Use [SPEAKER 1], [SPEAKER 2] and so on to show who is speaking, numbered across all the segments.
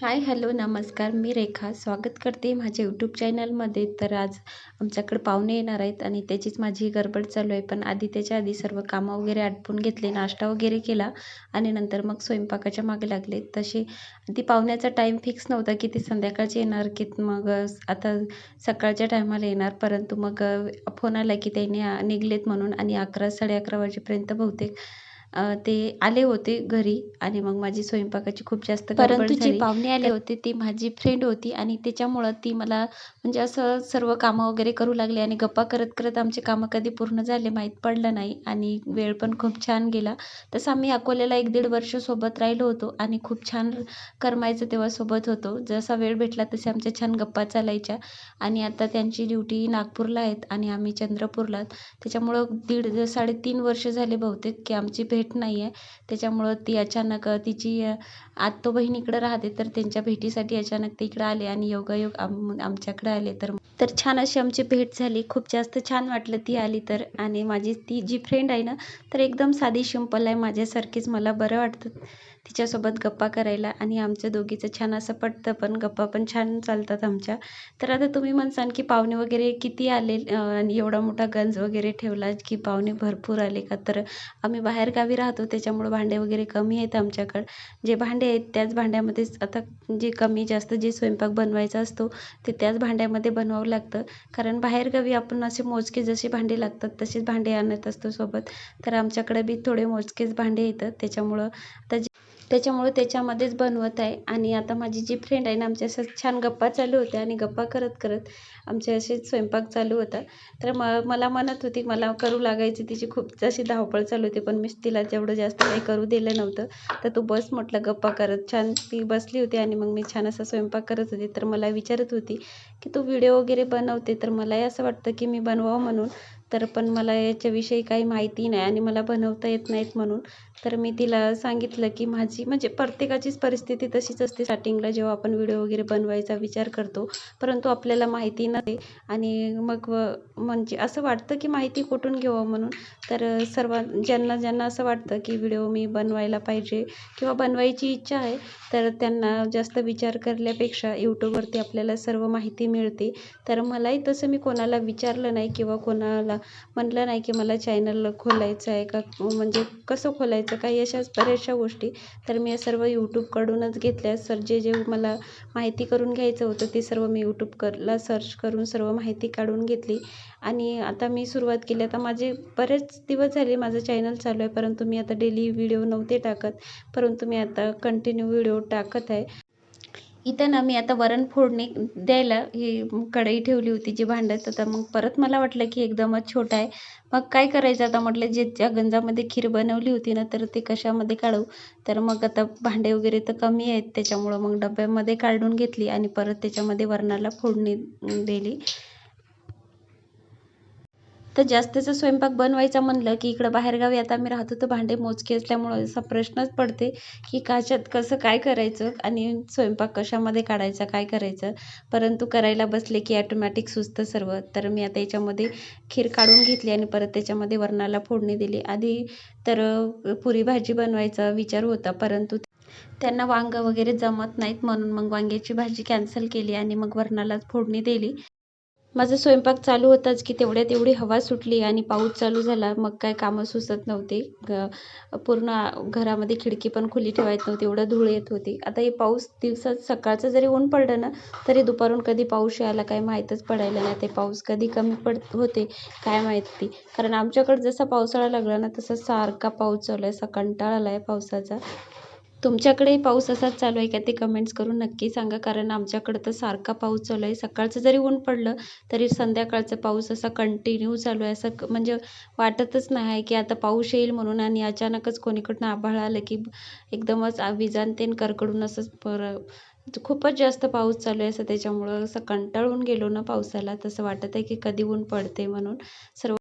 [SPEAKER 1] Hi hello नमस्कार. मी रेखा. स्वागत करते माझ्या यूट्यूब चॅनलमध्ये तर आज आमच्याकडे पाहुणे येणार आहेत आणि त्याचीच माझी गडबड चालू आहे. पण आधी त्याच्या आधी सर्व कामं वगैरे आटपून घेतले नाश्ता वगैरे केला आणि नंतर मग स्वयंपाकाच्या मागे लागले. तसे ती पाहुण्याचा टाईम फिक्स नव्हता की ते संध्याकाळचे येणार की मग आता सकाळच्या टायमाला येणार. परंतु मग फोन आला की त्यांनी निघलेत म्हणून आणि अकरा साडे अकरा वाजेपर्यंत बहुतेक ते आले होते घरी आणि मग माझी स्वयंपाकाची खूप जास्त परंतु जे पाहुणे आले होते ती माझी फ्रेंड होती आणि त्याच्यामुळं ती मला म्हणजे असं सर्व कामं वगैरे करू लागले आणि गप्पा करत करत आमचे कामं कधी पूर्ण झाले माहीत पडलं नाही आणि वेळ पण खूप छान गेला. तसं आम्ही अकोल्याला एक दीड वर्ष सोबत राहिलो होतो आणि खूप छान करमायचं तेव्हा सोबत होतो. जसा वेळ भेटला तसे आमच्या छान गप्पा चालायच्या आणि आता त्यांची ड्युटी नागपूरला आहेत आणि आम्ही चंद्रपूरला त्याच्यामुळं दीड साडेतीन वर्ष झाले बहुतेक की आमची भेट भेट नाही आहे त्याच्यामुळं ती अचानक तिची आत्तो बहीण इकडं राहते तर त्यांच्या भेटीसाठी अचानक ते इकडं आले आणि योगायोग आम आमच्याकडे आले. तर तर छान अशी आमची भेट झाली. खूप जास्त छान वाटलं ती आली तर. आणि माझी ती जी फ्रेंड आहे ना तर एकदम साधी शिंपल आहे. माझ्यासारखीच मला बरं वाटतं तिच्यासोबत गप्पा करायला. आणि आमच्या दोघीचं छान असं पटतं पण गप्पा पण छान चालतात आमच्या. तर आता तुम्ही म्हणसान की पाहुणे वगैरे किती आले? आणि एवढा मोठा गंज वगैरे ठेवला की पाहुणे भरपूर आले का? तर आम्ही बाहेरगावी राहतो त्याच्यामुळं भांडे वगैरे कमी आहेत आमच्याकडं. जे भांडे आहेत त्याच भांड्यामध्येच आता जे कमी जास्त जे स्वयंपाक बनवायचा असतो ते त्याच भांड्यामध्ये बनवावं लागतं. कारण बाहेरगावी आपण असे मोजके जसे भांडे लागतात तसेच भांडे आणत असतो सोबत. तर आमच्याकडे बी थोडे मोजकेच भांडे येतात त्याच्यामुळं आता जे त्याच्यामुळे त्याच्यामध्येच बनवत आहे. आणि आता माझी जी फ्रेंड आहे ना आमच्या असं छान गप्पा चालू होत्या आणि गप्पा करत करत आमचे असेच स्वयंपाक चालू होता. तर म मला म्हणत होती मला करू लागायची तिची खूप जशी धावपळ चालू होती पण मीच तिला तेवढं जास्त काही करू दिलं नव्हतं तर तू बस म्हटलं गप्पा करत. छान ती बसली होती आणि मग मी छान असा स्वयंपाक करत होते. तर मला विचारत होती की तू व्हिडिओ वगैरे बनवते? तर मलाही असं वाटतं की मी बनवावं म्हणून. तर पण मला याच्याविषयी काही माहिती नाही आणि मला बनवता येत नाहीत म्हणून. तर मी तिला सांगितलं की माझी म्हणजे प्रत्येकाचीच परिस्थिती तशीच असते. स्टार्टिंगला जेव्हा आपण व्हिडिओ वगैरे बनवायचा विचार करतो परंतु आपल्याला माहिती नसते. आणि मग म्हणजे असं वाटतं की माहिती कुठून घ्यावं म्हणून? तर सर्व ज्यांना ज्यांना असं वाटतं की व्हिडिओ मी बनवायला पाहिजे किंवा बनवायची इच्छा आहे तर त्यांना जास्त विचार करण्यापेक्षा यूट्यूबवरती आपल्याला सर्व माहिती मिळते. तर मलाही तसं मी कोणाला विचारलं नाही किंवा कोणाला म्हटलं नाही की मला चॅनल खोलायचं आहे का म्हणजे कसं खोलायचं? काही अशाच बऱ्याचशा गोष्टी. तर मी सर्व यूट्यूबकडूनच घेतल्या. सर जे जे मला माहिती करून घ्यायचं होतं ते सर्व मी यूट्यूबला सर्च करून सर्व माहिती काढून घेतली. आणि आता मी सुरुवात केली. आता माझे बरेच दिवस झाले माझं चॅनल चालू आहे. परंतु मी आता डेली व्हिडिओ नव्हते टाकत. परंतु मी आता कंटिन्यू व्हिडिओ टाकत आहे. इथं ना मी आता वरण फोडणी द्यायला ही कढई ठेवली होती जी भांडत आता मग परत मला वाटलं की एकदमच छोटा आहे. मग काय करायचं आता? म्हटलं जे ज्या गंजामध्ये खीर बनवली होती ना तर ते कशामध्ये काढू? तर मग आता भांडे वगैरे तर कमी आहेत त्याच्यामुळं मग डब्यामध्ये काढून घेतली आणि परत त्याच्यामध्ये वरणाला फोडणी दिली. तर जास्तीचा स्वयंपाक बनवायचा म्हणलं की इकडं बाहेरगावी आता आम्ही राहतो तर भांडे मोजके असल्यामुळं असा प्रश्नच पडते की काच्यात कसं काय करायचं आणि स्वयंपाक कशामध्ये काढायचा काय करायचं? परंतु करायला बसले की ॲटोमॅटिक सुचतं सर्व. तर मी आता याच्यामध्ये खीर काढून घेतली आणि परत त्याच्यामध्ये वरणाला फोडणी दिली. आधी तर पुरी भाजी बनवायचा विचार होता परंतु त्यांना वांग वगैरे जमत नाहीत म्हणून मग वांग्याची भाजी कॅन्सल केली आणि मग वरणालाच फोडणी दिली. माझा स्वयंपाक चालू होताच की तेवढ्यात एवढी हवा सुटली आणि पाऊस चालू झाला. मग काय कामं सुचत नव्हते. ग पूर्ण घरामध्ये खिडकी पण खुली ठेवायची नव्हती. एवढं धूळ येत होती. आता हे पाऊस दिवसात सकाळचं जरी ऊन पडलं ना तरी दुपारून कधी पाऊस यायला काही माहीतच पडायला नाही. ते पाऊस कधी कमी पडत होते काय माहिती कारण आमच्याकडं जसा पावसाळा लागला ना तसा सारखा पाऊस चालू आहे. असा कंटाळा आला आहे पावसाचा. तुमच्याकडेही पाऊस असाच चालू आहे का ते कमेंट्स करून नक्की सांगा. कारण आमच्याकडं तर सारखा पाऊस चालू आहे. सकाळचं जरी ऊन पडलं तरी संध्याकाळचा पाऊस असा कंटिन्यू चालू आहे. असं म्हणजे वाटतच नाही आहे की आता पाऊस येईल म्हणून आणि अचानकच कोणीकडनं आभाळ आलं की एकदमच विजांतेन करकडून असंच पर खूपच जास्त पाऊस चालू आहे असं त्याच्यामुळं असं कंटाळून गेलो ना पावसाला. तसं वाटत आहे की कधी ऊन पडते म्हणून. सर्व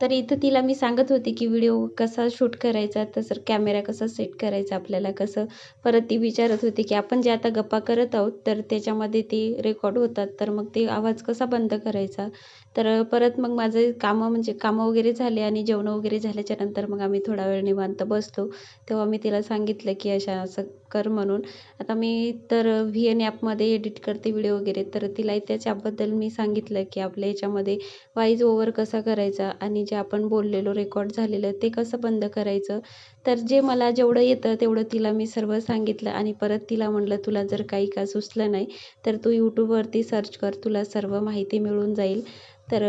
[SPEAKER 1] तर इथं तिला मी सांगत होती की व्हिडिओ कसा शूट करायचा तसं कॅमेरा कसा सेट करायचा आपल्याला कसं? परत ती विचारत होती की आपण जे आता गप्पा करत आहोत तर त्याच्यामध्ये ते रेकॉर्ड होतात तर मग ते आवाज कसा बंद करायचा? तर परत मग माझं कामं म्हणजे कामं वगैरे झाले आणि जेवणं वगैरे झाल्याच्यानंतर मग आम्ही थोडा वेळ निवांत बसलो. तेव्हा मी तिला सांगितलं की अशा असं कर म्हणून. आता मी तर व्ही एन ॲपमध्ये एडिट करते व्हिडिओ वगैरे. तर तिला त्याच्याबद्दल मी सांगितलं की आपल्या याच्यामध्ये वाईज ओव्हर कसा करायचा आणि जे आपण बोललेलो रेकॉर्ड झालेलं ते कसं बंद करायचं. तर जे मला जेवढं येतं तेवढं तिला मी सर्व सांगितलं आणि परत तिला म्हटलं तुला जर काही का सुचलं नाही तर तू यूट्यूबवरती सर्च कर. तुला सर्व माहिती मिळून जाईल. तर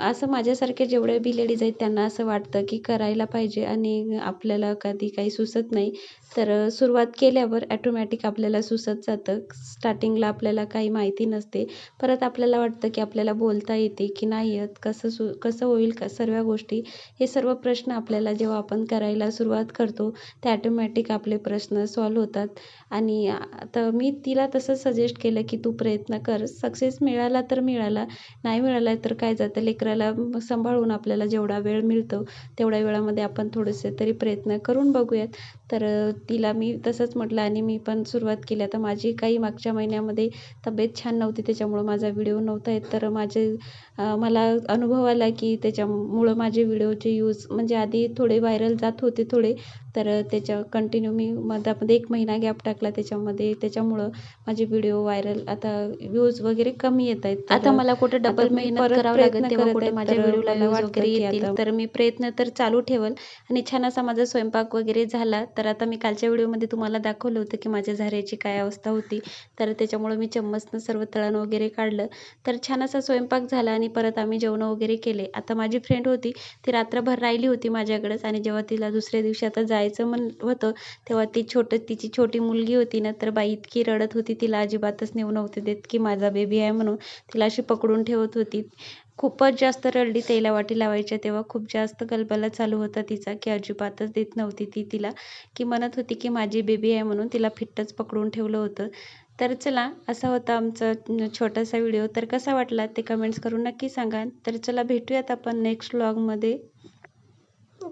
[SPEAKER 1] असं माझ्यासारखे जेवढे बी लेडीज आहेत त्यांना असं वाटतं की करायला पाहिजे आणि आपल्याला कधी काही सुचत नाही. तर सुरुवात केल्यावर ॲटोमॅटिक आपल्याला सुचत जातं. स्टार्टिंगला आपल्याला काही माहिती नसते. परत आपल्याला वाटतं की आपल्याला बोलता येते की नाही येत. कसं सु कसं होईल का सर्व गोष्टी हे सर्व प्रश्न आपल्याला जेव्हा आपण करायला सुरुवात करतो ते ॲटोमॅटिक आपले प्रश्न सॉल्व होतात. आणि आता मी तिला तसं सजेस्ट केलं की तू प्रयत्न कर. सक्सेस मिळाला तर मिळाला नाही मिळाला तर काय जातं लेकराला सांभाळून आपल्याला जेवढा वेळ मिळतो तेवढ्या वेळामध्ये आपण थोडेसे तरी प्रयत्न करून बघूयात. तर तिला मी तसंच म्हटलं आणि मी पण सुरुवात केली. आता माझी काही मागच्या महिन्यामध्ये तब्येत छान नव्हती त्याच्यामुळं माझा व्हिडिओ नव्हता येत. तर माझे मला अनुभव आला की त्याच्यामुळं माझे व्हिडिओचे यूज म्हणजे आधी थोडे व्हायरल जात होते थोडे. तर त्याच्या कंटिन्यू मी मधामध्ये एक महिना गॅप टाकला. त्याच्यामध्ये त्याच्यामुळं माझे व्हिडिओ व्हायरल आता व्ह्यूज वगैरे कमी येत आहेत.
[SPEAKER 2] आता मला कुठे डबल
[SPEAKER 1] मी
[SPEAKER 2] मेहनत
[SPEAKER 1] परत
[SPEAKER 2] करावं लागेल तेव्हा कुठे माझ्या व्हिडिओला वगैरे येतील
[SPEAKER 1] तर मी प्रयत्न तर चालू ठेवल आणि छान असा माझा स्वयंपाक वगैरे झाला तर आता मी कालच्या व्हिडिओमध्ये तुम्हाला दाखवलं होतं की माझ्या झाऱ्याची काय अवस्था होती. तर त्याच्यामुळं मी चम्मचनं सर्व तळण वगैरे काढलं. तर छान असा स्वयंपाक झाला आणि परत आम्ही जेवणं वगैरे केले. आता माझी फ्रेंड होती ती रात्रभर राहिली होती माझ्याकडेच आणि जेव्हा तिला दुसऱ्या दिवशी आता जायचं म्हण होतं तेव्हा ती छोटं तिची छोटी मुलगी होती ना तर बाई इतकी रडत होती तिला अजिबातच नेऊ नव्हते देत की माझा बेबी आहे म्हणून. तिला अशी पकडून ठेवत होती. खूपच जास्त रडली तेलावाटी लावायच्या तेव्हा. खूप जास्त गलबला चालू होता तिचा की अजिबातच देत नव्हती ती तिला. की म्हणत होती की माझी बेबी आहे म्हणून तिला फिट्टच पकडून ठेवलं होतं. तर चला असा होता आमचा छोटासा व्हिडिओ. तर कसा वाटला ते कमेंट्स करून नक्की सांगा. तर चला भेटूयात आपण नेक्स्ट व्लॉगमध्ये